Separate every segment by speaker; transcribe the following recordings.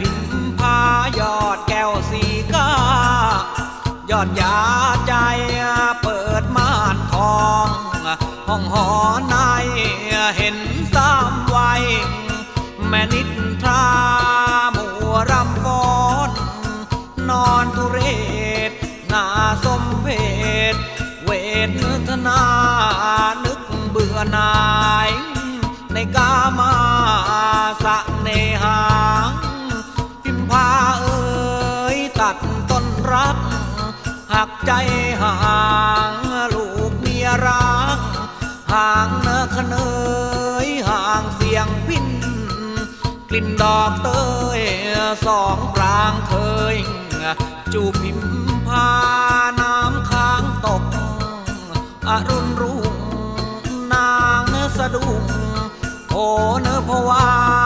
Speaker 1: พิมพายอดแก้วสีกายอดยาใจเปิดม่านทอง ห้องหอในเห็นสามวัยแม่นิทราหมัวรำฟ้อน นอนทุเรศนาสมเพศเวทนานึกเบื่อนาย ในกามาสะ หักใจห่างลูกเมียรักห่างเนอขเนยห่างเสียงพินกลิ่นดอกเตยสองปรางเคยจูบพิมพาน้ำค้างตก อรุณรุ่งนางเนอสะดุ้งโอเนอภวา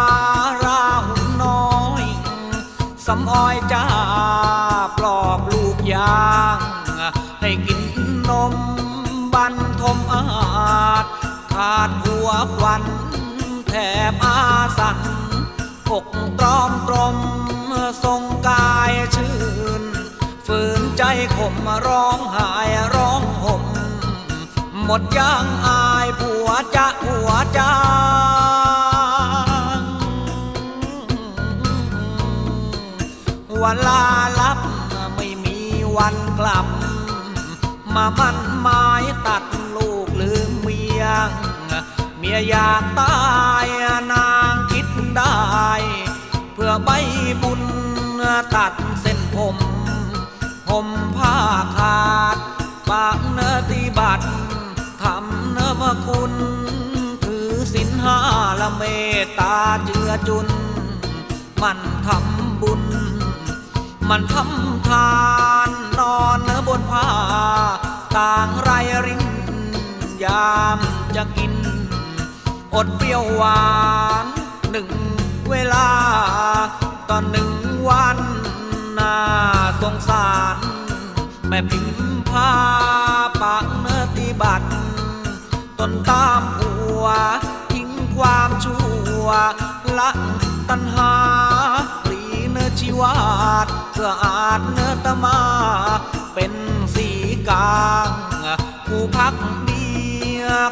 Speaker 1: วควันแถบอาสันอกตรอมตรมทรงกายชื่น ฝืนใจขมร้องไห้ร้องห่ม หมดย่างอายผัวจะหัวจางเวลาลับไม่มีวันกลับ มามันมา ยอยากตายนางคิดได้ เพื่อใบบุญตัดเส้นผมผมผ้าขาดปากเนตีบัตรทำเนมคุณ ถือสินห้าละเมตตาเจือจุน มันทำบุญ มันทำทานนอนเนบนผ้าต่างไรรินยามจะกิน อดเปรี้ยวหวานหนึ่งเวลา ตอนหนึ่งวันน่าสงสาร แม่พิมพาปากเนื้อตีบัตรต้นตามผัว ทิ้งความชั่ว ละตัณหาปรีเนื้อชีวาดเพื่ออาจเนื้อตมา เป็นสีกลางผู้พักดี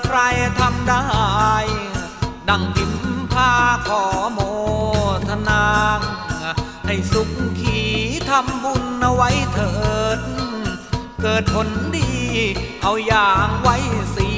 Speaker 1: ใครทำได้ ดังพิมพาขอโมทนางให้สุขขีทำบุญเอาไว้เถิด เกิดผลดีเอาอย่างไว้สิ